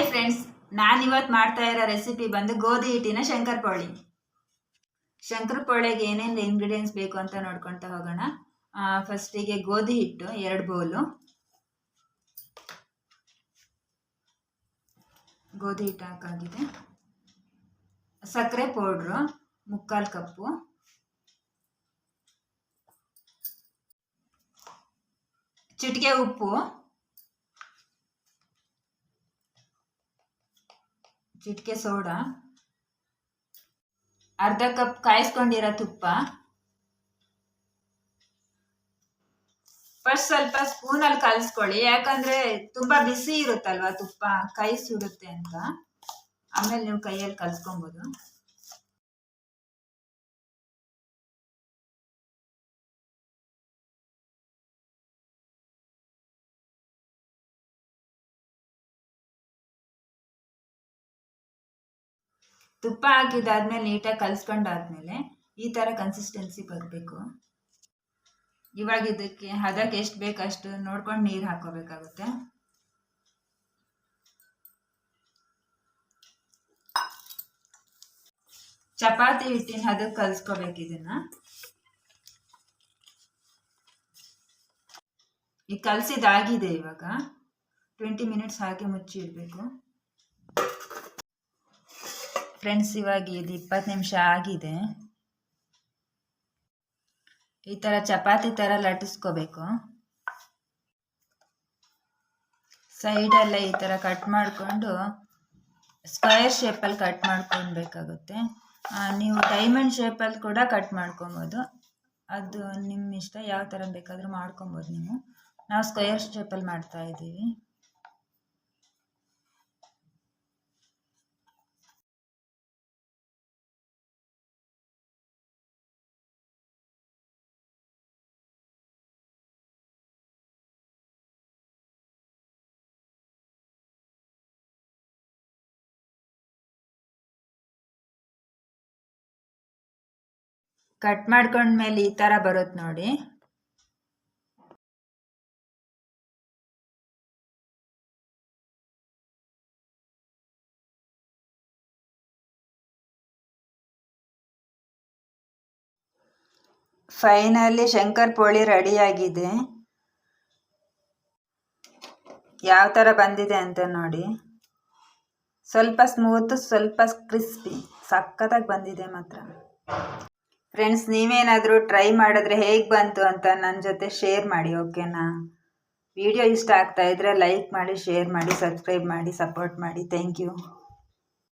Hi friends ನಾನಿವತ್ತು ಮಾಡ್ತಾ ಇರೋ ರೆಸಿಪಿ ಬಂದು ಗೋಧಿ ಹಿಟ್ಟಿನ ಶಂಕರಪೋಳಿ ಶಂಕರಪೋಳಿಗೆ ಏನೇನು ಇಂಗ್ರೀಡಿಯೆಂಟ್ಸ್ ಬೇಕು ಅಂತ ನೋಡ್ಕೊಳ್ತಾ ಹೋಗೋಣ. ಫಸ್ಟಿಗೆ ಗೋಧಿ ಹಿಟ್ಟು, ಎರಡು ಬೌಲು. ಗೋಧಿ ಹಿಟ್ಟು ಹಾಕಾಗಿದೆ. ಸಕ್ಕರೆ ಪೌಡ್ರು, ಮುಕ್ಕಾಲು ಕಪ್ಪು. ಚಿಟಿಕೆ ಉಪ್ಪು. ಚಿಟಿಕೆ ಸೋಡಾ. ಅರ್ಧ ಕಪ್ ಕಾಯಿಸ್ಕೊಂಡಿರೋ ತುಪ್ಪ. ಫಸ್ಟ್ ಸ್ವಲ್ಪ ಸ್ಪೂನಲ್ಲಿ ಕಲಿಸ್ಕೊಳ್ಳಿ. ಯಾಕಂದ್ರೆ ತುಂಬಾ ಬಿಸಿ ಇರುತ್ತಲ್ವಾ ತುಪ್ಪ, ಕೈ ಸುಡುತ್ತೆ ಅಂತ. ಆಮೇಲೆ ನೀವು ಕೈಯಲ್ಲಿ ಕಲ್ಸ್ಕೊಬೋದು. ತುಪ್ಪ ಹಾಕಿದಾದ್ಮೇಲೆ ನೀಟಾಗಿ ಕಲಿಸ್ಕೊಂಡಾದ್ಮೇಲೆ ಈ ಥರ ಕನ್ಸಿಸ್ಟೆನ್ಸಿ ಬರಬೇಕು. ಇವಾಗ ಇದಕ್ಕೆ ಹದಕ್ಕೆ ಎಷ್ಟು ಬೇಕಷ್ಟು ನೋಡ್ಕೊಂಡು ನೀರು ಹಾಕೋಬೇಕಾಗುತ್ತೆ. ಚಪಾತಿ ಹಿಟ್ಟಿನ ಹದಕ್ಕೆ ಕಲಿಸ್ಕೋಬೇಕು ಇದನ್ನ. ಈಗ ಕಲಸಿದಾಗಿದೆ ಇವಾಗ. ಟ್ವೆಂಟಿ ಮಿನಿಟ್ಸ್ ಹಾಕಿ ಮುಚ್ಚಿ ಇಡಬೇಕು ಫ್ರೆಂಡ್ಸ್ ಇವಾಗ ಇದು ಇಪ್ಪತ್ತು ನಿಮಿಷ ಆಗಿದೆ. ಈ ಥರ ಚಪಾತಿ ಥರ ಲಟ್ಟಿಸ್ಕೋಬೇಕು. ಸೈಡೆಲ್ಲ ಈ ಥರ ಕಟ್ ಮಾಡಿಕೊಂಡು ಸ್ಕ್ವಯರ್ ಶೇಪಲ್ಲಿ ಕಟ್ ಮಾಡ್ಕೊಬೇಕಾಗುತ್ತೆ ನೀವು ಡೈಮಂಡ್ ಶೇಪಲ್ಲಿ ಕೂಡ ಕಟ್ ಮಾಡ್ಕೊಬೋದು. ಅದು ನಿಮ್ಮ ಇಷ್ಟ ಯಾವ ಥರ ಬೇಕಾದರೂ ಮಾಡ್ಕೊಬೋದು ನೀವು. ನಾವು ಸ್ಕ್ವಯರ್ ಶೇಪಲ್ಲಿ ಮಾಡ್ತಾ ಇದ್ದೀವಿ. ಕಟ್ ಮಾಡ್ಕೊಂಡ್ಮೇಲೆ ಈ ಥರ ಬರುತ್ತೆ ನೋಡಿ. ಫೈನಲಿ ಶಂಕರ್ ಪೋಳಿ ರೆಡಿಯಾಗಿದೆ ಯಾವ ಥರ ಬಂದಿದೆ ಅಂತ ನೋಡಿ. ಸ್ವಲ್ಪ ಸ್ಮೂತ್ ಸ್ವಲ್ಪ ಕ್ರಿಸ್ಪಿ ಸಖತ್ತಾಗಿ ಬಂದಿದೆ ಮಾತ್ರ. ಫ್ರೆಂಡ್ಸ್ ನೀವೇನಾದರೂ ಟ್ರೈ ಮಾಡಿದ್ರೆ ಹೇಗೆ ಬಂತು ಅಂತ ನನ್ನ ಜೊತೆ ಶೇರ್ ಮಾಡಿ ಓಕೆನಾ ವಿಡಿಯೋ ಇಷ್ಟ ಆಗ್ತಾ ಇದ್ರೆ ಲೈಕ್ ಮಾಡಿ ಶೇರ್ ಮಾಡಿ ಸಬ್ಸ್ಕ್ರೈಬ್ ಮಾಡಿ ಸಪೋರ್ಟ್ ಮಾಡಿ. Thank you